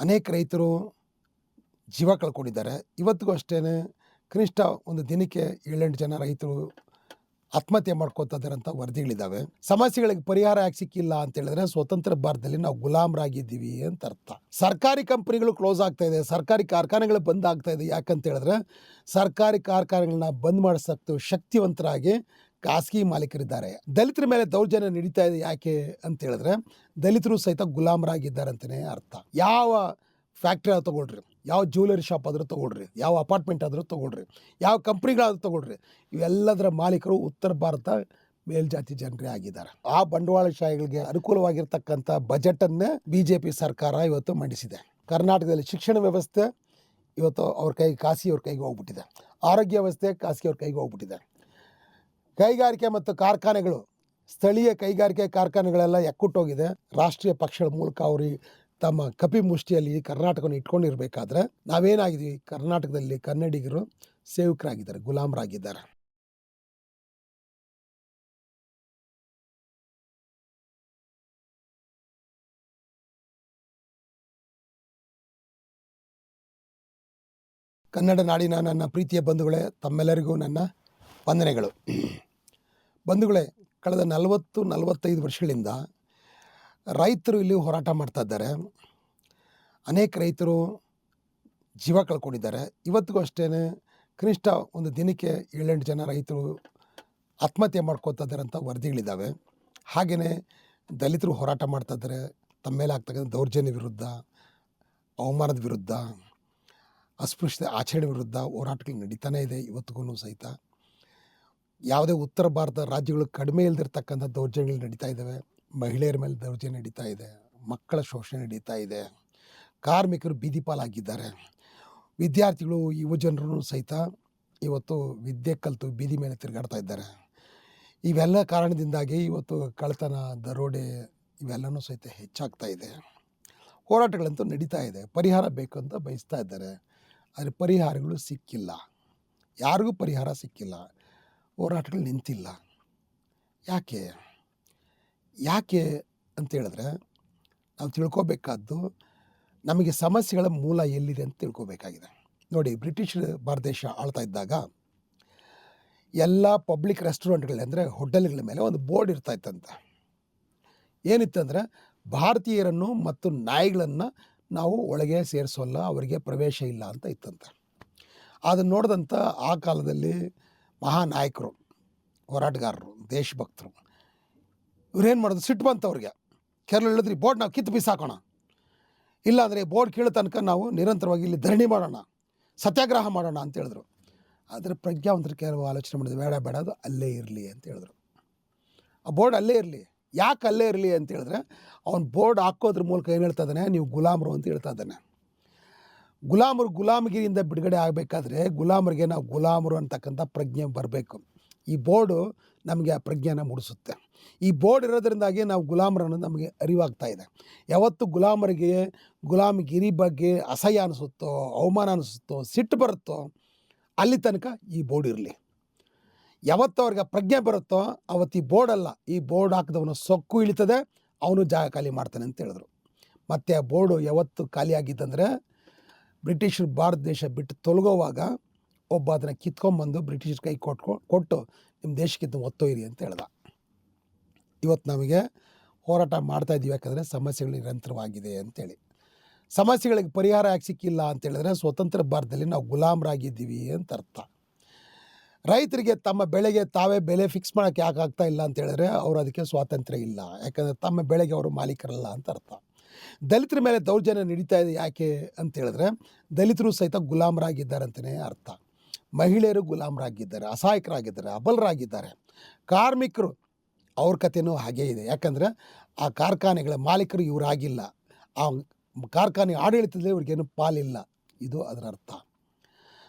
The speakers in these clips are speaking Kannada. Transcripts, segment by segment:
ಅನೇಕ ರೈತರು ಜೀವ ಕಳ್ಕೊಂಡಿದ್ದಾರೆ. ಇವತ್ತಿಗೂ ಅಷ್ಟೇ ಕನಿಷ್ಠ ಒಂದು ದಿನಕ್ಕೆ ಏಳೆಂಟು ಜನ ರೈತರು ಆತ್ಮಹತ್ಯೆ ಮಾಡ್ಕೋತಾ ಇದ್ದಾರೆ ಅಂತ ವರದಿಗಳಿದ್ದಾವೆ. ಸಮಸ್ಯೆಗಳಿಗೆ ಪರಿಹಾರ ಯಾಕೆ ಸಿಕ್ಕಿಲ್ಲ ಅಂತ ಹೇಳಿದ್ರೆ ಸ್ವತಂತ್ರ ಭಾರತದಲ್ಲಿ ನಾವು ಗುಲಾಮರಾಗಿದ್ದೀವಿ ಅಂತ ಅರ್ಥ. ಸರ್ಕಾರಿ ಕಂಪನಿಗಳು ಕ್ಲೋಸ್ ಆಗ್ತಾ ಇದೆ, ಸರ್ಕಾರಿ ಕಾರ್ಖಾನೆಗಳು ಬಂದ್ ಆಗ್ತಾ ಇದೆ. ಯಾಕಂತ ಹೇಳಿದ್ರೆ ಸರ್ಕಾರಿ ಕಾರ್ಖಾನೆಗಳನ್ನ ಬಂದ್ ಮಾಡಿಸಕ್ತು ಶಕ್ತಿವಂತರಾಗಿ ಖಾಸಗಿ ಮಾಲೀಕರಿದ್ದಾರೆ. ದಲಿತರ ಮೇಲೆ ದೌರ್ಜನ್ಯ ನಡೀತಾ ಇದೆ ಯಾಕೆ ಅಂತ ಹೇಳಿದ್ರೆ, ದಲಿತರು ಸಹಿತ ಗುಲಾಮರಾಗಿದ್ದಾರೆ ಅಂತಲೇ ಅರ್ಥ. ಯಾವ ಫ್ಯಾಕ್ಟ್ರಿ ಆದ್ರೂ ತಗೊಳ್ರಿ, ಯಾವ ಜ್ಯುವೆಲರಿ ಶಾಪ್ ಆದರೂ ತಗೊಳ್ರಿ, ಯಾವ ಅಪಾರ್ಟ್ಮೆಂಟ್ ಆದರೂ ತಗೊಳ್ರಿ, ಯಾವ ಕಂಪ್ನಿಗಳಾದರೂ ತಗೊಳ್ರಿ, ಇವೆಲ್ಲದರ ಮಾಲೀಕರು ಉತ್ತರ ಭಾರತ ಮೇಲ್ಜಾತಿ ಜನರೇ ಆಗಿದ್ದಾರೆ. ಆ ಬಂಡವಾಳಶಾಹಿಗಳಿಗೆ ಅನುಕೂಲವಾಗಿರ್ತಕ್ಕಂಥ ಬಜೆಟನ್ನೇ ಬಿ ಜೆ ಪಿ ಸರ್ಕಾರ ಇವತ್ತು ಮಂಡಿಸಿದೆ. ಕರ್ನಾಟಕದಲ್ಲಿ ಶಿಕ್ಷಣ ವ್ಯವಸ್ಥೆ ಇವತ್ತು ಅವ್ರ ಕೈಗೆ, ಖಾಸಗಿ ಅವ್ರ ಕೈಗೆ ಹೋಗ್ಬಿಟ್ಟಿದೆ. ಆರೋಗ್ಯ ವ್ಯವಸ್ಥೆ ಖಾಸಗಿ ಅವ್ರ ಕೈಗೆ ಹೋಗ್ಬಿಟ್ಟಿದೆ. ಕೈಗಾರಿಕೆ ಮತ್ತು ಕಾರ್ಖಾನೆಗಳು, ಸ್ಥಳೀಯ ಕೈಗಾರಿಕೆ ಕಾರ್ಖಾನೆಗಳೆಲ್ಲ ಎಕ್ಕುಟ್ಟೋಗಿದೆ. ರಾಷ್ಟ್ರೀಯ ಪಕ್ಷಗಳ ಮೂಲಕ ಅವರು ತಮ್ಮ ಕಪಿ ಮುಷ್ಟಿಯಲ್ಲಿ ಕರ್ನಾಟಕವನ್ನು ಇಟ್ಕೊಂಡಿರಬೇಕಾದ್ರೆ ನಾವೇನಾಗಿದ್ದೀವಿ ಕರ್ನಾಟಕದಲ್ಲಿ ಕನ್ನಡಿಗರು ಸೇವಕರಾಗಿದ್ದಾರೆ, ಗುಲಾಮರಾಗಿದ್ದಾರೆ. ಕನ್ನಡ ನಾಡಿನ ನನ್ನ ಪ್ರೀತಿಯ ಬಂಧುಗಳೇ, ತಮ್ಮೆಲ್ಲರಿಗೂ ನನ್ನ ವಂದನೆಗಳು. ಬಂಧುಗಳೇ, ಕಳೆದ ನಲವತ್ತು, ನಲವತ್ತೈದು ವರ್ಷಗಳಿಂದ ರೈತರು ಇಲ್ಲಿ ಹೋರಾಟ ಮಾಡ್ತಾ ಇದ್ದಾರೆ. ಅನೇಕ ರೈತರು ಜೀವ ಕಳ್ಕೊಂಡಿದ್ದಾರೆ. ಇವತ್ತಿಗೂ ಅಷ್ಟೇ ಕನಿಷ್ಠ ಒಂದು ದಿನಕ್ಕೆ ಏಳೆಂಟು ಜನ ರೈತರು ಆತ್ಮಹತ್ಯೆ ಮಾಡ್ಕೋತಾ ಇದ್ದಾರೆ ಅಂತ ವರದಿಗಳಿದ್ದಾವೆ. ಹಾಗೆಯೇ ದಲಿತರು ಹೋರಾಟ ಮಾಡ್ತಾ ಇದ್ದಾರೆ. ತಮ್ಮ ಮೇಲೆ ಆಗ್ತಕ್ಕಂಥ ದೌರ್ಜನ್ಯ ವಿರುದ್ಧ, ಅವಮಾನದ ವಿರುದ್ಧ, ಅಸ್ಪೃಶ್ಯತೆ ಆಚರಣೆ ವಿರುದ್ಧ ಹೋರಾಟಗಳು ನಡೀತಾನೇ ಇದೆ ಇವತ್ತಿಗೂ ಸಹಿತ. ಯಾವುದೇ ಉತ್ತರ ಭಾರತ ರಾಜ್ಯಗಳು ಕಡಿಮೆ ಇಲ್ದಿರ್ತಕ್ಕಂಥ ದೌರ್ಜನ್ಯಗಳು ನಡೀತಾ ಇದ್ದಾವೆ. ಮಹಿಳೆಯರ ಮೇಲೆ ದೌರ್ಜನ್ಯ ನಡೀತಾ ಇದೆ. ಮಕ್ಕಳ ಶೋಷಣೆ ನಡೀತಾ ಇದೆ. ಕಾರ್ಮಿಕರು ಬೀದಿಪಾಲಾಗಿದ್ದಾರೆ ವಿದ್ಯಾರ್ಥಿಗಳು ಯುವಜನರು ಸಹಿತ ಇವತ್ತು ವಿದ್ಯೆ ಕಲಿತು ಬೀದಿ ಮೇಲೆ ತಿರುಗಾಡ್ತಾ ಇದ್ದಾರೆ. ಇವೆಲ್ಲ ಕಾರಣದಿಂದಾಗಿ ಇವತ್ತು ಕಳ್ಳತನ, ದರೋಡೆ ಇವೆಲ್ಲನೂ ಸಹಿತ ಹೆಚ್ಚಾಗ್ತಾ ಇದೆ. ಹೋರಾಟಗಳಂತೂ ನಡೀತಾ ಇದೆ. ಪರಿಹಾರ ಬೇಕು ಅಂತ ಬಯಸ್ತಾ ಇದ್ದಾರೆ. ಆದರೆ ಪರಿಹಾರಗಳು ಸಿಕ್ಕಿಲ್ಲ. ಯಾರಿಗೂ ಪರಿಹಾರ ಸಿಕ್ಕಿಲ್ಲ. ಹೋರಾಟಗಳು ನಿಂತಿಲ್ಲ. ಯಾಕೆ? ಯಾಕೆ ಅಂತೇಳಿದ್ರೆ ನಾವು ತಿಳ್ಕೋಬೇಕಾದ್ದು ನಮಗೆ ಸಮಸ್ಯೆಗಳ ಮೂಲ ಎಲ್ಲಿದೆ ಅಂತ ತಿಳ್ಕೋಬೇಕಾಗಿದೆ. ನೋಡಿ, ಬ್ರಿಟಿಷ್ ಭಾರತ ದೇಶ ಆಳ್ತಾ ಇದ್ದಾಗ ಎಲ್ಲ ಪಬ್ಲಿಕ್ ರೆಸ್ಟೋರೆಂಟ್ಗಳು ಅಂದರೆ ಹೋಟೆಲ್ಗಳ ಮೇಲೆ ಒಂದು ಬೋರ್ಡ್ ಇರ್ತಾ ಇತ್ತಂತೆ. ಏನಿತ್ತಂದರೆ ಭಾರತೀಯರನ್ನು ಮತ್ತು ನಾಯಿಗಳನ್ನು ನಾವು ಒಳಗೆ ಸೇರಿಸೋಲ್ಲ, ಅವರಿಗೆ ಪ್ರವೇಶ ಇಲ್ಲ ಅಂತ ಇತ್ತಂತೆ. ಅದನ್ನು ನೋಡಿದಂಥ ಆ ಕಾಲದಲ್ಲಿ ಮಹಾನಾಯಕರು, ಹೋರಾಟಗಾರರು, ದೇಶಭಕ್ತರು. ಇವ್ರೇನು ಮಾಡೋದು? ಸಿಟ್ಟು ಬಂತು ಅವ್ರಿಗೆ. ಕೆರಳು ಹೇಳಿದ್ರಿ ಬೋರ್ಡ್ ನಾವು ಕಿತ್ತು ಬಿಸಾಕೋಣ. ಇಲ್ಲಾಂದರೆ ಬೋರ್ಡ್ ಕೀಳ ತನಕ ನಾವು ನಿರಂತರವಾಗಿ ಇಲ್ಲಿ ಧರಣಿ ಮಾಡೋಣ, ಸತ್ಯಾಗ್ರಹ ಮಾಡೋಣ ಅಂತ ಹೇಳಿದ್ರು. ಆದರೆ ಪ್ರಜ್ಞಾವಂತರು ಕೆಲವು ಆಲೋಚನೆ ಮಾಡಿದ್ರು, ಬೇಡ ಬೇಡ, ಅದು ಅಲ್ಲೇ ಇರಲಿ ಅಂತ ಹೇಳಿದ್ರು. ಆ ಬೋರ್ಡ್ ಅಲ್ಲೇ ಇರಲಿ, ಯಾಕೆ ಅಲ್ಲೇ ಇರಲಿ ಅಂತ ಹೇಳಿದ್ರೆ, ಅವ್ನು ಬೋರ್ಡ್ ಹಾಕೋದ್ರ ಮೂಲಕ ಏನು ಹೇಳ್ತಾ ಇದ್ದಾನೆ, ನೀವು ಗುಲಾಮರು ಅಂತ ಹೇಳ್ತಾ ಇದ್ದಾನೆ. ಗುಲಾಮರು ಗುಲಾಮಗಿರಿಯಿಂದ ಬಿಡುಗಡೆ ಆಗಬೇಕಾದ್ರೆ ಗುಲಾಮರಿಗೆ ನಾವು ಗುಲಾಮರು ಅಂತಕ್ಕಂಥ ಪ್ರಜ್ಞೆ ಬರಬೇಕು. ಈ ಬೋರ್ಡು ನಮಗೆ ಆ ಪ್ರಜ್ಞೆನ ಮೂಡಿಸುತ್ತೆ. ಈ ಬೋರ್ಡ್ ಇರೋದ್ರಿಂದಾಗಿ ನಾವು ಗುಲಾಮರನ್ನು ನಮಗೆ ಅರಿವಾಗ್ತಾ ಇದೆ. ಯಾವತ್ತು ಗುಲಾಮರಿಗೆ ಗುಲಾಮಗಿರಿ ಬಗ್ಗೆ ಅಸಹ್ಯ ಅನಿಸುತ್ತೋ, ಅವಮಾನ ಅನಿಸುತ್ತೋ, ಸಿಟ್ಟು ಬರುತ್ತೋ, ಅಲ್ಲಿ ತನಕ ಈ ಬೋರ್ಡ್ ಇರಲಿ. ಯಾವತ್ತು ಅವ್ರಿಗೆ ಪ್ರಜ್ಞೆ ಬರುತ್ತೋ ಅವತ್ತು ಈ ಬೋರ್ಡ್ ಅಲ್ಲ. ಈ ಬೋರ್ಡ್ ಹಾಕಿದವನು ಸೊಕ್ಕು ಇಳಿತದೆ, ಅವನು ಜಾಗ ಖಾಲಿ ಮಾಡ್ತಾನೆ ಅಂತ ಹೇಳಿದ್ರು. ಮತ್ತು ಆ ಬೋರ್ಡು ಯಾವತ್ತು ಖಾಲಿಯಾಗಿದ್ದಂದರೆ ಬ್ರಿಟಿಷರು ಭಾರತ ದೇಶ ಬಿಟ್ಟು ತೊಲಗೋವಾಗ ಒಬ್ಬ ಅದನ್ನು ಕಿತ್ಕೊಂಬಂದು ಬ್ರಿಟಿಷರ ಕೈ ಕೊಟ್ಕೊ, ಕೊಟ್ಟು ನಿಮ್ಮ ದೇಶಕ್ಕಿಂತ ಒತ್ತೊಯ್ಯಿರಿ ಅಂತ ಹೇಳ್ದ. ಇವತ್ತು ನಮಗೆ ಹೋರಾಟ ಮಾಡ್ತಾ ಇದ್ದೀವಿ ಯಾಕಂದರೆ ಸಮಸ್ಯೆಗಳು ನಿರಂತರವಾಗಿದೆ ಅಂತೇಳಿ. ಸಮಸ್ಯೆಗಳಿಗೆ ಪರಿಹಾರ ಯಾಕೆ ಸಿಕ್ಕಿಲ್ಲ ಅಂತ ಹೇಳಿದ್ರೆ ಸ್ವತಂತ್ರ ಭಾರತದಲ್ಲಿ ನಾವು ಗುಲಾಮರಾಗಿದ್ದೀವಿ ಅಂತ ಅರ್ಥ. ರೈತರಿಗೆ ತಮ್ಮ ಬೆಳೆಗೆ ತಾವೇ ಬೆಲೆ ಫಿಕ್ಸ್ ಮಾಡೋಕ್ಕೆ ಯಾಕೆ ಆಗ್ತಾ ಇಲ್ಲ ಅಂತ ಹೇಳಿದ್ರೆ ಅವರು ಅದಕ್ಕೆ ಸ್ವಾತಂತ್ರ್ಯ ಇಲ್ಲ. ಯಾಕಂದರೆ ತಮ್ಮ ಬೆಳೆಗೆ ಅವರು ಮಾಲೀಕರಲ್ಲ ಅಂತ ಅರ್ಥ. ದಲಿತರ ಮೇಲೆ ದೌರ್ಜನ್ಯ ನಡೀತಾ ಇದೆ ಯಾಕೆ ಅಂತ ಹೇಳಿದ್ರೆ, ದಲಿತರು ಸಹಿತ ಗುಲಾಮರಾಗಿದ್ದಾರೆ ಅಂತಲೇ ಅರ್ಥ. ಮಹಿಳೆಯರು ಗುಲಾಮರಾಗಿದ್ದಾರೆ, ಅಸಹಾಯಕರಾಗಿದ್ದಾರೆ, ಅಬಲರಾಗಿದ್ದಾರೆ. ಕಾರ್ಮಿಕರು, ಅವ್ರ ಕಥೆನೂ ಹಾಗೇ ಇದೆ. ಯಾಕಂದರೆ, ಆ ಕಾರ್ಖಾನೆಗಳ ಮಾಲೀಕರು ಇವರಾಗಿಲ್ಲ. ಆ ಕಾರ್ಖಾನೆ ಆಡಳಿತದಲ್ಲಿ ಇವ್ರಿಗೇನು ಪಾಲಿಲ್ಲ. ಇದು ಅದರ ಅರ್ಥ.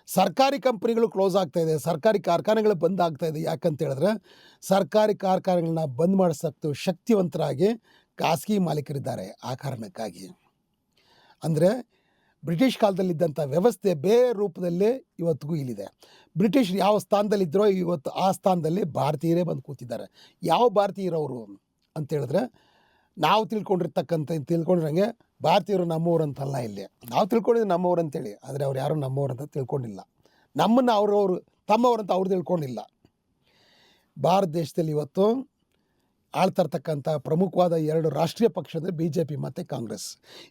ಸರ್ಕಾರಿ ಕಂಪ್ನಿಗಳು ಕ್ಲೋಸ್ ಆಗ್ತಾ ಇದೆ, ಸರ್ಕಾರಿ ಕಾರ್ಖಾನೆಗಳು ಬಂದ್ ಆಗ್ತಾ ಇದೆ. ಯಾಕಂತ ಹೇಳಿದ್ರೆ, ಸರ್ಕಾರಿ ಕಾರ್ಖಾನೆಗಳನ್ನ ಬಂದ್ ಮಾಡಿಸಕ್ತು ಶಕ್ತಿವಂತರಾಗಿ ಖಾಸಗಿ ಮಾಲೀಕರಿದ್ದಾರೆ ಆ ಕಾರಣಕ್ಕಾಗಿ. ಅಂದರೆ ಬ್ರಿಟಿಷ್ ಕಾಲದಲ್ಲಿದ್ದಂಥ ವ್ಯವಸ್ಥೆ ಬೇರೆ ರೂಪದಲ್ಲೇ ಇವತ್ತಿಗೂ ಇಲ್ಲಿದೆ. ಬ್ರಿಟಿಷ್ ಯಾವ ಸ್ಥಾನದಲ್ಲಿದ್ದರೋ ಇವತ್ತು ಆ ಸ್ಥಾನದಲ್ಲಿ ಭಾರತೀಯರೇ ಬಂದು ಕೂತಿದ್ದಾರೆ. ಯಾವ ಭಾರತೀಯರವರು ಅಂತ ಹೇಳಿದ್ರೆ, ನಾವು ತಿಳ್ಕೊಂಡಿರ್ತಕ್ಕಂಥ, ತಿಳ್ಕೊಂಡಿರಂಗೆ ಭಾರತೀಯರು ನಮ್ಮವ್ರು ಅಂತಲ್ಲ ಇಲ್ಲಿ. ನಾವು ತಿಳ್ಕೊಂಡಿದ್ದು ನಮ್ಮವ್ರು ಅಂತೇಳಿ, ಆದರೆ ಅವ್ರು ಯಾರು ನಮ್ಮವ್ರು ಅಂತ ತಿಳ್ಕೊಂಡಿಲ್ಲ. ನಮ್ಮನ್ನು ಅವರವರು, ತಮ್ಮವ್ರು ಅಂತ ಅವ್ರು ತಿಳ್ಕೊಂಡಿಲ್ಲ. ಭಾರತ ದೇಶದಲ್ಲಿ ಇವತ್ತು ಆಳ್ತಾ ಇರ್ತಕ್ಕಂಥ ಪ್ರಮುಖವಾದ ಎರಡು ರಾಷ್ಟ್ರೀಯ ಪಕ್ಷ ಅಂದರೆ ಬಿ ಜೆ ಪಿ ಮತ್ತು ಕಾಂಗ್ರೆಸ್.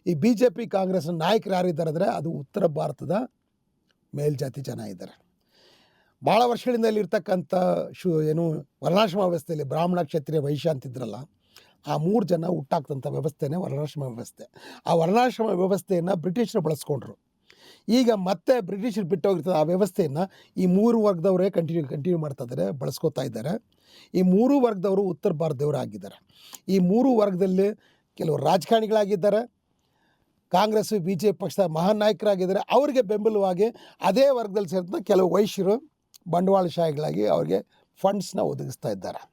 ಈ ಬಿ ಜೆ ಪಿ ಕಾಂಗ್ರೆಸ್ನ ನಾಯಕರು ಯಾರಿದ್ದಾರೆ ಅಂದರೆ ಅದು ಉತ್ತರ ಭಾರತದ ಮೇಲ್ಜಾತಿ ಜನ ಇದ್ದಾರೆ. ಭಾಳ ವರ್ಷಗಳಿಂದ ಇಲ್ಲಿ ಇರ್ತಕ್ಕಂಥ ಶು ಏನು ವರ್ಣಾಶ್ರಮ ವ್ಯವಸ್ಥೆಯಲ್ಲಿ ಬ್ರಾಹ್ಮಣ ಕ್ಷತ್ರಿಯ ವೈಶ್ಯ ಅಂತಿದ್ರಲ್ಲ, ಆ ಮೂರು ಜನ ಹುಟ್ಟಾಕ್ತಂಥ ವ್ಯವಸ್ಥೆನೇ ವರ್ಣಾಶ್ರಮ ವ್ಯವಸ್ಥೆ. ಆ ವರ್ಣಾಶ್ರಮ ವ್ಯವಸ್ಥೆಯನ್ನು ಬ್ರಿಟಿಷರು ಬಳಸ್ಕೊಂಡ್ರು. ಈಗ ಮತ್ತೆ ಬ್ರಿಟಿಷರು ಬಿಟ್ಟೋಗಿರ್ತದೆ ಆ ವ್ಯವಸ್ಥೆಯನ್ನು ಈ ಮೂರು ವರ್ಗದವರೇ ಕಂಟಿನ್ಯೂ ಕಂಟಿನ್ಯೂ ಮಾಡ್ತಾ ಇದ್ದಾರೆ, ಬಳಸ್ಕೊತಾ ಇದ್ದಾರೆ. ಈ ಮೂರು ವರ್ಗದವರು ಉತ್ತರ ಭಾರತದವರು ಆಗಿದ್ದಾರೆ ಈ ಮೂರು ವರ್ಗದಲ್ಲಿ ಕೆಲವು ರಾಜಕಾರಣಿಗಳಾಗಿದ್ದಾರೆ. ಕಾಂಗ್ರೆಸ್ ಬಿ ಜೆ ಪಿ ಪಕ್ಷದ ಮಹಾನ್ ನಾಯಕರಾಗಿದ್ದಾರೆ. ಅವರಿಗೆ ಬೆಂಬಲವಾಗಿ ಅದೇ ವರ್ಗದಲ್ಲಿ ಸೇರಿದ ಕೆಲವು ವೈಶ್ಯರು, ಬಂಡವಾಳಶಾಹಿಗಳಾಗಿ ಅವರಿಗೆ ಫಂಡ್ಸ್ನ ಒದಗಿಸ್ತಾ ಇದ್ದಾರೆ.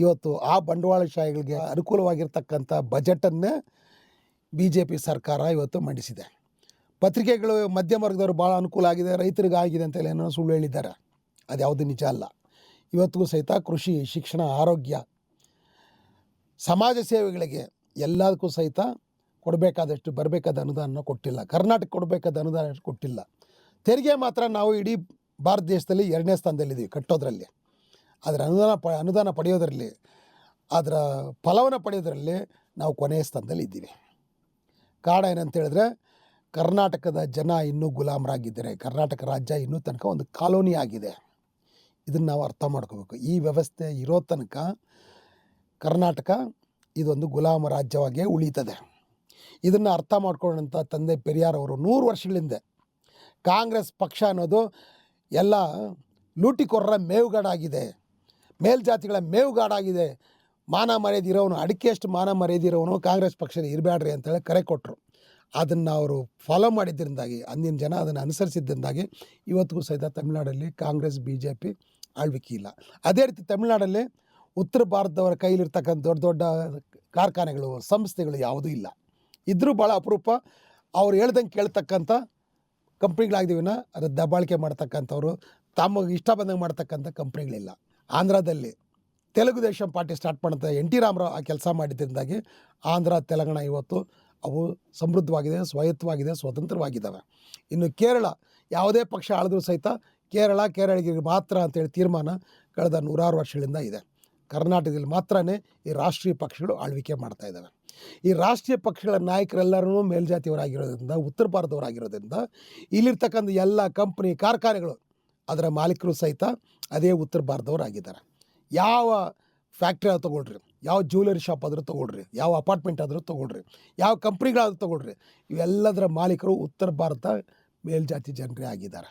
ಇವತ್ತು ಆ ಬಂಡವಾಳಶಾಹಿಗಳಿಗೆ ಅನುಕೂಲವಾಗಿರ್ತಕ್ಕಂಥ ಬಜೆಟನ್ನೇ ಬಿ ಜೆ ಪಿ ಸರ್ಕಾರ ಇವತ್ತು ಮಂಡಿಸಿದೆ. ಪತ್ರಿಕೆಗಳು ಮಧ್ಯಮ ವರ್ಗದವರು ಭಾಳ ಅನುಕೂಲ ಆಗಿದೆ ರೈತರಿಗೆ ಆಗಿದೆ ಅಂತ ಏನೋ ಸುಳ್ಳು ಹೇಳಿದ್ದಾರೆ. ಅದು ಯಾವುದು ನಿಜ ಅಲ್ಲ. ಇವತ್ತಿಗೂ ಸಹಿತ ಕೃಷಿ, ಶಿಕ್ಷಣ, ಆರೋಗ್ಯ, ಸಮಾಜ ಸೇವೆಗಳಿಗೆ ಎಲ್ಲದಕ್ಕೂ ಸಹಿತ ಕೊಡಬೇಕಾದಷ್ಟು, ಬರಬೇಕಾದ ಅನುದಾನ ಕೊಟ್ಟಿಲ್ಲ. ಕರ್ನಾಟಕ ಕೊಡಬೇಕಾದ ಅನುದಾನ ಕೊಟ್ಟಿಲ್ಲ. ತೆರಿಗೆ ಮಾತ್ರ ನಾವು ಇಡೀ ಭಾರತ ದೇಶದಲ್ಲಿ ಎರಡನೇ ಸ್ಥಾನದಲ್ಲಿದ್ದೀವಿ ಕಟ್ಟೋದ್ರಲ್ಲಿ. ಅದರ ಅನುದಾನ ಪ, ಅನುದಾನ ಪಡೆಯೋದರಲ್ಲಿ, ಅದರ ಫಲವನ್ನು ಪಡೆಯೋದರಲ್ಲಿ ನಾವು ಕೊನೆಯ ಸ್ಥಾನದಲ್ಲಿ ಇದ್ದೀವಿ. ಕಾರಣ ಏನಂತ ಹೇಳಿದ್ರೆ, ಕರ್ನಾಟಕದ ಜನ ಇನ್ನೂ ಗುಲಾಮರಾಗಿದ್ದಾರೆ. ಕರ್ನಾಟಕ ರಾಜ್ಯ ಇನ್ನೂ ತನಕ ಒಂದು ಕಾಲೋನಿ ಆಗಿದೆ. ಇದನ್ನು ನಾವು ಅರ್ಥ ಮಾಡ್ಕೋಬೇಕು. ಈ ವ್ಯವಸ್ಥೆ ಇರೋ ತನಕ ಕರ್ನಾಟಕ ಇದೊಂದು ಗುಲಾಮ ರಾಜ್ಯವಾಗಿಯೇ ಉಳೀತದೆ. ಇದನ್ನು ಅರ್ಥ ಮಾಡ್ಕೊಂಡಂಥ ತಂದೆ ಪೆರಿಯಾರ್ ಅವರು ನೂರು ವರ್ಷಗಳಿಂದೆ ಕಾಂಗ್ರೆಸ್ ಪಕ್ಷ ಅನ್ನೋದು ಎಲ್ಲ ಲೂಟಿಕೊರ್ರ ಮೇವುಗಾಡಾಗಿದೆ. ಮೇಲ್ಜಾತಿಗಳ ಮೇವುಗಾಡಾಗಿದೆ. ಮಾನ ಮರ್ಯಾದೆ ಇರೋನು ಅಡಿಕೆಯಷ್ಟು ಮಾನ ಮರ್ಯಾದೆ ಇರೋನು ಕಾಂಗ್ರೆಸ್ ಪಕ್ಷದ ಇರಬೇಡ್ರಿ ಅಂತೇಳಿ ಕರೆ ಕೊಟ್ಟರು ಅದನ್ನು ಅವರು ಫಾಲೋ ಮಾಡಿದ್ದರಿಂದಾಗಿ ಅಂದಿನ ಜನ ಅದನ್ನು ಅನುಸರಿಸಿದ್ದರಿಂದಾಗಿ ಇವತ್ತಿಗೂ ಸಹಿತ ತಮಿಳುನಾಡಲ್ಲಿ ಕಾಂಗ್ರೆಸ್ ಬಿ ಜೆ ಪಿ ಆಳ್ವಿಕೆ ಇಲ್ಲ. ಅದೇ ರೀತಿ ತಮಿಳುನಾಡಲ್ಲಿ ಉತ್ತರ ಭಾರತದವರ ಕೈಲಿರ್ತಕ್ಕಂಥ ದೊಡ್ಡ ದೊಡ್ಡ ಕಾರ್ಖಾನೆಗಳು, ಸಂಸ್ಥೆಗಳು ಯಾವುದೂ ಇಲ್ಲ. ಇದ್ದರೂ ಭಾಳ ಅಪರೂಪ. ಅವ್ರು ಹೇಳ್ದಂಗೆ ಕೇಳ್ತಕ್ಕಂಥ ಕಂಪ್ನಿಗಳಾಗಿದ್ದೀವಿನ ಅದು ದಬ್ಬಾಳಿಕೆ ಮಾಡ್ತಕ್ಕಂಥವ್ರು, ತಮಗೆ ಇಷ್ಟ ಬಂದಂಗೆ ಮಾಡ್ತಕ್ಕಂಥ ಕಂಪ್ನಿಗಳಿಲ್ಲ. ಆಂಧ್ರದಲ್ಲಿ ತೆಲುಗು ದೇಶಂ ಪಾರ್ಟಿ ಸ್ಟಾರ್ಟ್ ಮಾಡಿದ ಎನ್ ಟಿ ರಾಮರಾವ್ ಆ ಕೆಲಸ ಮಾಡಿದ್ದರಿಂದಾಗಿ ಆಂಧ್ರ, ತೆಲಂಗಾಣ ಇವತ್ತು ಅವು ಸಮೃದ್ಧವಾಗಿದೆ, ಸ್ವಾಯತ್ತವಾಗಿದೆ, ಸ್ವತಂತ್ರವಾಗಿದ್ದಾವೆ. ಇನ್ನು ಕೇರಳ, ಯಾವುದೇ ಪಕ್ಷ ಆಳಿದ್ರೂ ಸಹಿತ ಕೇರಳ ಕೇರಳಿಗರಿಗೆ ಮಾತ್ರ ಅಂತೇಳಿ ತೀರ್ಮಾನ ಕಳೆದ ನೂರಾರು ವರ್ಷಗಳಿಂದ ಇದೆ. ಕರ್ನಾಟಕದಲ್ಲಿ ಮಾತ್ರನೇ ಈ ರಾಷ್ಟ್ರೀಯ ಪಕ್ಷಗಳು ಆಳ್ವಿಕೆ ಮಾಡ್ತಾ ಇದ್ದಾವೆ. ಈ ರಾಷ್ಟ್ರೀಯ ಪಕ್ಷಗಳ ನಾಯಕರೆಲ್ಲರೂ ಮೇಲ್ಜಾತಿಯವರಾಗಿರೋದ್ರಿಂದ, ಉತ್ತರ ಭಾರತದವರಾಗಿರೋದ್ರಿಂದ, ಇಲ್ಲಿರ್ತಕ್ಕಂಥ ಎಲ್ಲ ಕಂಪ್ನಿ ಕಾರ್ಖಾನೆಗಳು ಅದರ ಮಾಲೀಕರು ಸಹಿತ ಅದೇ ಉತ್ತರ ಭಾರತದವರಾಗಿದ್ದಾರೆ. ಯಾವ ಫ್ಯಾಕ್ಟ್ರಿ ತೊಗೊಳ್ರಿ. ಯಾವ ಜ್ಯುವೆಲರಿ ಶಾಪ್ ಆದರೂ ತೊಗೊಳ್ರಿ, ಯಾವ ಅಪಾರ್ಟ್ಮೆಂಟ್ ಆದರೂ ತೊಗೊಳ್ರಿ, ಯಾವ ಕಂಪ್ನಿಗಳಾದರೂ ತೊಗೊಳ್ರಿ, ಇವೆಲ್ಲದರ ಮಾಲೀಕರು ಉತ್ತರ ಭಾರತ ಮೇಲ್ಜಾತಿ ಜನರೇ ಆಗಿದ್ದಾರೆ.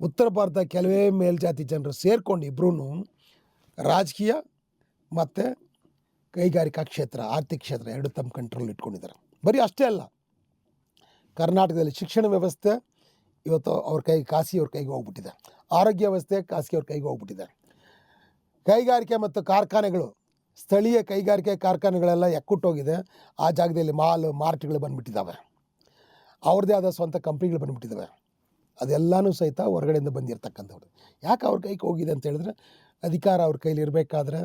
ಉತ್ತರ ಭಾರತ ಕೆಲವೇ ಮೇಲ್ಜಾತಿ ಜನರು ಸೇರ್ಕೊಂಡು ಇಬ್ಬರೂ ರಾಜಕೀಯ ಮತ್ತು ಕೈಗಾರಿಕಾ ಕ್ಷೇತ್ರ, ಆರ್ಥಿಕ ಕ್ಷೇತ್ರ ಎರಡು ತಮ್ಮ ಕಂಟ್ರೋಲ್ ಇಟ್ಕೊಂಡಿದ್ದಾರೆ. ಬರೀ ಅಷ್ಟೇ ಅಲ್ಲ, ಕರ್ನಾಟಕದಲ್ಲಿ ಶಿಕ್ಷಣ ವ್ಯವಸ್ಥೆ ಇವತ್ತು ಅವ್ರ ಕೈ, ಖಾಸಗಿ ಅವ್ರ ಕೈಗೆ ಹೋಗ್ಬಿಟ್ಟಿದೆ. ಆರೋಗ್ಯ ವ್ಯವಸ್ಥೆ ಖಾಸಗಿ ಅವ್ರ ಕೈಗೆ ಹೋಗ್ಬಿಟ್ಟಿದೆ. ಕೈಗಾರಿಕೆ ಮತ್ತು ಕಾರ್ಖಾನೆಗಳು, ಸ್ಥಳೀಯ ಕೈಗಾರಿಕೆ ಕಾರ್ಖಾನೆಗಳೆಲ್ಲ ಎಕ್ಕುಟ್ಟೋಗಿದೆ. ಆ ಜಾಗದಲ್ಲಿ ಮಾಲ್, ಮಾರ್ಟ್ಗಳು ಬಂದುಬಿಟ್ಟಿದ್ದಾವೆ ಅವ್ರದ್ದೇ ಆದ ಸ್ವಂತ ಕಂಪ್ನಿಗಳು ಬಂದುಬಿಟ್ಟಿದ್ದಾವೆ ಅದೆಲ್ಲನೂ ಸಹಿತ ಹೊರಗಡೆಯಿಂದ ಬಂದಿರತಕ್ಕಂಥವ್ರು. ಯಾಕೆ ಅವ್ರ ಕೈಗೆ ಹೋಗಿದೆ ಅಂತ ಹೇಳಿದ್ರೆ, ಅಧಿಕಾರ ಅವ್ರ ಕೈಲಿ ಇರಬೇಕಾದ್ರೆ,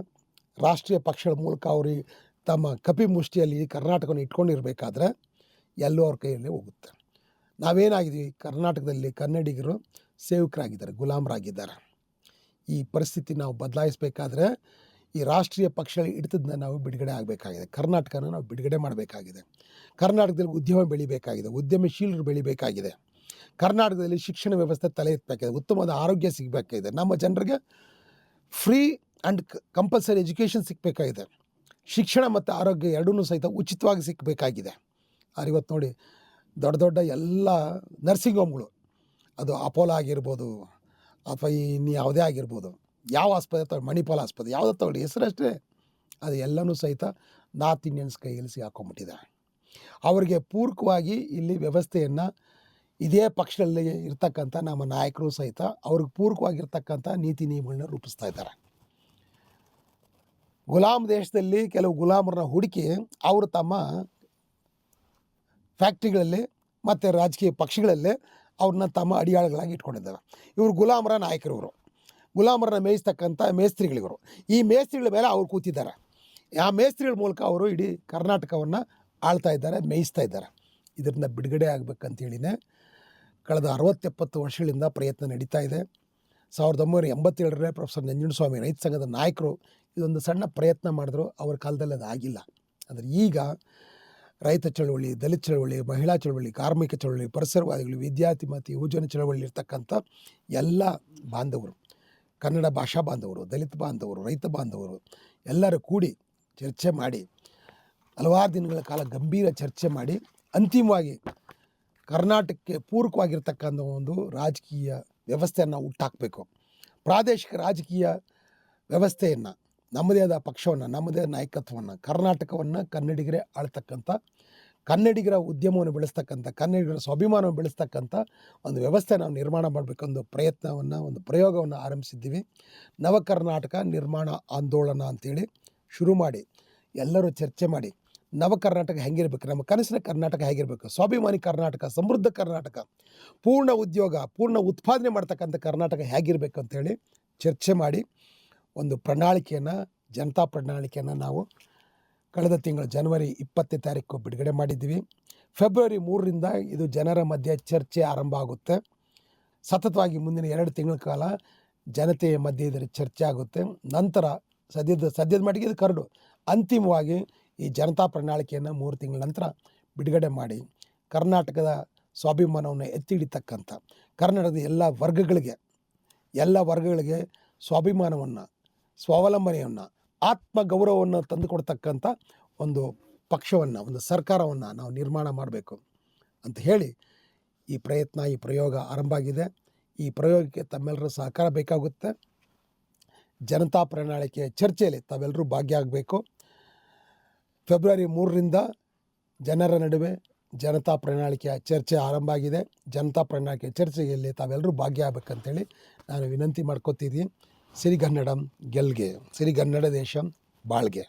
ರಾಷ್ಟ್ರೀಯ ಪಕ್ಷಗಳ ಮೂಲಕ ಅವರು ತಮ್ಮ ಕಪಿ ಮುಷ್ಟಿಯಲ್ಲಿ ಕರ್ನಾಟಕವನ್ನು ಇಟ್ಕೊಂಡಿರಬೇಕಾದ್ರೆ, ಎಲ್ಲೋ ಅವ್ರ ಕೈಯಲ್ಲೇ ಹೋಗುತ್ತೆ. ನಾವೇನಾಗಿದ್ದೀವಿ? ಕರ್ನಾಟಕದಲ್ಲಿ ಕನ್ನಡಿಗರು ಸೇವಕರಾಗಿದ್ದಾರೆ, ಗುಲಾಮರಾಗಿದ್ದಾರೆ. ಈ ಪರಿಸ್ಥಿತಿ ನಾವು ಬದಲಾಯಿಸಬೇಕಾದ್ರೆ ಈ ರಾಷ್ಟ್ರೀಯ ಪಕ್ಷಗಳ ಹಿಡಿತದಿಂದ ನಾವು ಬಿಡುಗಡೆ ಆಗಬೇಕಾಗಿದೆ. ಕರ್ನಾಟಕನ ನಾವು ಬಿಡುಗಡೆ ಮಾಡಬೇಕಾಗಿದೆ. ಕರ್ನಾಟಕದಲ್ಲಿ ಉದ್ಯಮ ಬೆಳಿಬೇಕಾಗಿದೆ. ಉದ್ಯಮಶೀಲರು ಬೆಳಿಬೇಕಾಗಿದೆ. ಕರ್ನಾಟಕದಲ್ಲಿ ಶಿಕ್ಷಣ ವ್ಯವಸ್ಥೆ ತಲೆ ಎತ್ತಬೇಕಾಗಿದೆ. ಉತ್ತಮವಾದ ಆರೋಗ್ಯ ಸಿಗಬೇಕಾಗಿದೆ. ನಮ್ಮ ಜನರಿಗೆ ಫ್ರೀ ಆ್ಯಂಡ್ ಕಂಪಲ್ಸರಿ ಎಜುಕೇಷನ್ ಸಿಗಬೇಕಾಗಿದೆ. ಶಿಕ್ಷಣ ಮತ್ತು ಆರೋಗ್ಯ ಎರಡೂ ಸಹಿತ ಉಚಿತವಾಗಿ ಸಿಕ್ಕಬೇಕಾಗಿದೆ ಆದ್ರೆ ಇವತ್ತು ನೋಡಿ ದೊಡ್ಡ ದೊಡ್ಡ ಎಲ್ಲ ನರ್ಸಿಂಗ್ ಹೋಮ್ಗಳು. ಅದು ಅಪೋಲೋ ಆಗಿರ್ಬೋದು. ಅಥವಾ ಇನ್ನು ಯಾವುದೇ ಆಗಿರ್ಬೋದು, ಯಾವ ಆಸ್ಪತ್ರೆ ತಗೊಳ್ಳಿ ಮಣಿಪಾಲ್ ಆಸ್ಪತ್ರೆ, ಯಾವುದೇ ತಗೊಳ್ಳಿ, ಹೆಸರಷ್ಟೇ ಅದು ಎಲ್ಲನೂ ಸಹಿತ ನಾರ್ತ್ ಇಂಡಿಯನ್ಸ್ ಕೈಯಲ್ಲಿ ಸಿಗಾಕೊಂಡ್ಬಿಟ್ಟಿದೆ ಅವರಿಗೆ ಪೂರಕವಾಗಿ ಇಲ್ಲಿ ವ್ಯವಸ್ಥೆಯನ್ನು ಇದೇ ಪಕ್ಷದಲ್ಲಿ ಇರ್ತಕ್ಕಂಥ ನಮ್ಮ ನಾಯಕರು ಸಹಿತ ಅವ್ರಿಗೆ ಪೂರಕವಾಗಿರ್ತಕ್ಕಂಥ ನೀತಿ ನಿಯಮಗಳನ್ನ ರೂಪಿಸ್ತಾ ಇದ್ದಾರೆ. ಗುಲಾಮ್ ದೇಶದಲ್ಲಿ ಕೆಲವು ಗುಲಾಮರನ್ನ ಹುಡುಕಿ ಅವರು ತಮ್ಮ ಫ್ಯಾಕ್ಟ್ರಿಗಳಲ್ಲಿ ಮತ್ತು ರಾಜಕೀಯ ಪಕ್ಷಗಳಲ್ಲಿ ಅವ್ರನ್ನ ತಮ್ಮ ಅಡಿಯಾಳುಗಳಾಗಿ ಇಟ್ಕೊಂಡಿದ್ದಾರೆ. ಇವರು ಗುಲಾಮರ ನಾಯಕರು ಇವರು. ಗುಲಾಮರನ್ನ ಮೇಯಿಸ್ತಕ್ಕಂಥ ಮೇಸ್ತ್ರಿಗಳಿವರು. ಈ ಮೇಸ್ತ್ರಿಗಳ ಮೇಲೆ ಅವ್ರು ಕೂತಿದ್ದಾರೆ. ಆ ಮೇಸ್ತ್ರಿಗಳ ಮೂಲಕ ಅವರು ಇಡೀ ಕರ್ನಾಟಕವನ್ನು ಆಳ್ತಾ ಇದ್ದಾರೆ, ಮೇಯಿಸ್ತಾ ಇದ್ದಾರೆ. ಇದರಿಂದ ಬಿಡುಗಡೆ ಆಗಬೇಕಂತೇಳಿನೇ ಕಳೆದ ಅರವತ್ತೆಪ್ಪತ್ತು ವರ್ಷಗಳಿಂದ ಪ್ರಯತ್ನ ನಡೀತಾ ಇದೆ. ಸಾವಿರದ ಒಂಬೈನೂರ ಎಂಬತ್ತೇಳರಲ್ಲೇ ಪ್ರೊಫೆಸರ್ ನಂಜುಂಡಸ್ವಾಮಿ ರೈತ ಸಂಘದ ನಾಯಕರು ಇದೊಂದು ಸಣ್ಣ ಪ್ರಯತ್ನ ಮಾಡಿದ್ರು. ಅವ್ರ ಕಾಲದಲ್ಲಿ ಅದು ಆಗಿಲ್ಲ ಅಂದರೆ ಈಗ ರೈತ ಚಳವಳಿ, ದಲಿತ ಚಳವಳಿ, ಮಹಿಳಾ ಚಳವಳಿ, ಕಾರ್ಮಿಕ ಚಳವಳಿ, ಪರಿಸರವಾದಿಗಳು, ವಿದ್ಯಾರ್ಥಿ ಮತ್ತು ಯುವಜನ ಚಳವಳಿ ಇರ್ತಕ್ಕಂಥ ಎಲ್ಲ ಬಾಂಧವರು, ಕನ್ನಡ ಭಾಷಾ ಬಾಂಧವರು, ದಲಿತ ಬಾಂಧವರು, ರೈತ ಬಾಂಧವರು ಎಲ್ಲರೂ ಕೂಡಿ ಚರ್ಚೆ ಮಾಡಿ, ಹಲವಾರು ದಿನಗಳ ಕಾಲ ಗಂಭೀರ ಚರ್ಚೆ ಮಾಡಿ, ಅಂತಿಮವಾಗಿ ಕರ್ನಾಟಕಕ್ಕೆ ಪೂರಕವಾಗಿರ್ತಕ್ಕಂಥ ಒಂದು ರಾಜಕೀಯ ವ್ಯವಸ್ಥೆಯನ್ನು ಹುಟ್ಟಾಕಬೇಕು. ಪ್ರಾದೇಶಿಕ ರಾಜಕೀಯ ವ್ಯವಸ್ಥೆಯನ್ನು ನಮ್ಮದೇ ಆದ ಪಕ್ಷವನ್ನು, ನಮ್ಮದೇ ನಾಯಕತ್ವವನ್ನು, ಕರ್ನಾಟಕವನ್ನು ಕನ್ನಡಿಗರೇ ಆಳ್ತಕ್ಕಂಥ, ಕನ್ನಡಿಗರ ಉದ್ಯಮವನ್ನು ಬೆಳೆಸ್ತಕ್ಕಂಥ, ಕನ್ನಡಿಗರ ಸ್ವಾಭಿಮಾನವನ್ನು ಬೆಳೆಸ್ತಕ್ಕಂಥ ಒಂದು ವ್ಯವಸ್ಥೆ ನಾವು ನಿರ್ಮಾಣ ಮಾಡಬೇಕೊಂದು ಪ್ರಯತ್ನವನ್ನು, ಒಂದು ಪ್ರಯೋಗವನ್ನು ಆರಂಭಿಸಿದ್ದೀವಿ. ನವ ಕರ್ನಾಟಕ ನಿರ್ಮಾಣ ಆಂದೋಲನ ಅಂತೇಳಿ ಶುರು ಮಾಡಿ, ಎಲ್ಲರೂ ಚರ್ಚೆ ಮಾಡಿ ನವ ಕರ್ನಾಟಕ ಹೆಂಗಿರಬೇಕು, ನಮ್ಮ ಕನಸಿನ ಕರ್ನಾಟಕ ಹೇಗಿರಬೇಕು, ಸ್ವಾಭಿಮಾನಿ ಕರ್ನಾಟಕ, ಸಮೃದ್ಧ ಕರ್ನಾಟಕ, ಪೂರ್ಣ ಉದ್ಯೋಗ, ಪೂರ್ಣ ಉತ್ಪಾದನೆ ಮಾಡ್ತಕ್ಕಂಥ ಕರ್ನಾಟಕ ಹೇಗಿರಬೇಕು ಅಂತೇಳಿ ಚರ್ಚೆ ಮಾಡಿ ಒಂದು ಪ್ರಣಾಳಿಕೆಯನ್ನು, ಜನತಾ ಪ್ರಣಾಳಿಕೆಯನ್ನು ನಾವು ಕಳೆದ ತಿಂಗಳು ಜನವರಿ ಇಪ್ಪತ್ತನೇ ತಾರೀಕು ಬಿಡುಗಡೆ ಮಾಡಿದ್ದೀವಿ. ಫೆಬ್ರವರಿ ಮೂರರಿಂದ ಇದು ಜನರ ಮಧ್ಯೆ ಚರ್ಚೆ ಆರಂಭ ಆಗುತ್ತೆ. ಸತತವಾಗಿ ಮುಂದಿನ ಎರಡು ತಿಂಗಳ ಕಾಲ ಜನತೆಯ ಮಧ್ಯೆ ಇದರ ಚರ್ಚೆ ಆಗುತ್ತೆ. ನಂತರ ಸದ್ಯದ ಸದ್ಯದ ಮಟ್ಟಿಗೆ ಇದು ಕರಡು. ಅಂತಿಮವಾಗಿ ಈ ಜನತಾ ಪ್ರಣಾಳಿಕೆಯನ್ನು ಮೂರು ತಿಂಗಳ ನಂತರ ಬಿಡುಗಡೆ ಮಾಡಿ ಕರ್ನಾಟಕದ ಸ್ವಾಭಿಮಾನವನ್ನು ಎತ್ತಿ ಹಿಡಿತಕ್ಕಂಥ ಕರ್ನಾಟಕದ ಎಲ್ಲ ವರ್ಗಗಳಿಗೆ ಎಲ್ಲ ವರ್ಗಗಳಿಗೆ ಸ್ವಾಭಿಮಾನವನ್ನು ಸ್ವಾವಲಂಬನೆಯನ್ನು, ಆತ್ಮಗೌರವವನ್ನು ತಂದುಕೊಡ್ತಕ್ಕಂಥ ಒಂದು ಪಕ್ಷವನ್ನು, ಒಂದು ಸರ್ಕಾರವನ್ನು ನಾವು ನಿರ್ಮಾಣ ಮಾಡಬೇಕು ಅಂತ ಹೇಳಿ ಈ ಪ್ರಯತ್ನ, ಈ ಪ್ರಯೋಗ ಆರಂಭ ಆಗಿದೆ. ಈ ಪ್ರಯೋಗಕ್ಕೆ ತಮ್ಮೆಲ್ಲರ ಸಹಕಾರ ಬೇಕಾಗುತ್ತೆ. ಜನತಾ ಪ್ರಣಾಳಿಕೆಯ ಚರ್ಚೆಯಲ್ಲಿ ತಾವೆಲ್ಲರೂ ಭಾಗಿಯಾಗಬೇಕು. ಫೆಬ್ರವರಿ ಮೂರರಿಂದ ಜನರ ನಡುವೆ ಜನತಾ ಪ್ರಣಾಳಿಕೆಯ ಚರ್ಚೆ ಆರಂಭ ಆಗಿದೆ. ಜನತಾ ಪ್ರಣಾಳಿಕೆಯ ಚರ್ಚೆಯಲ್ಲಿ ತಾವೆಲ್ಲರೂ ಭಾಗಿಯಾಗಬೇಕಂತೇಳಿ ನಾನು ವಿನಂತಿ ಮಾಡ್ಕೋತಿದ್ದೀನಿ. ಸಿರಿಗನ್ನಡಂ ಗೆಲ್ಗೆ ಸಿರಿಗನ್ನಡ ದೇಶಂ ಬಾಳ್ಗೆ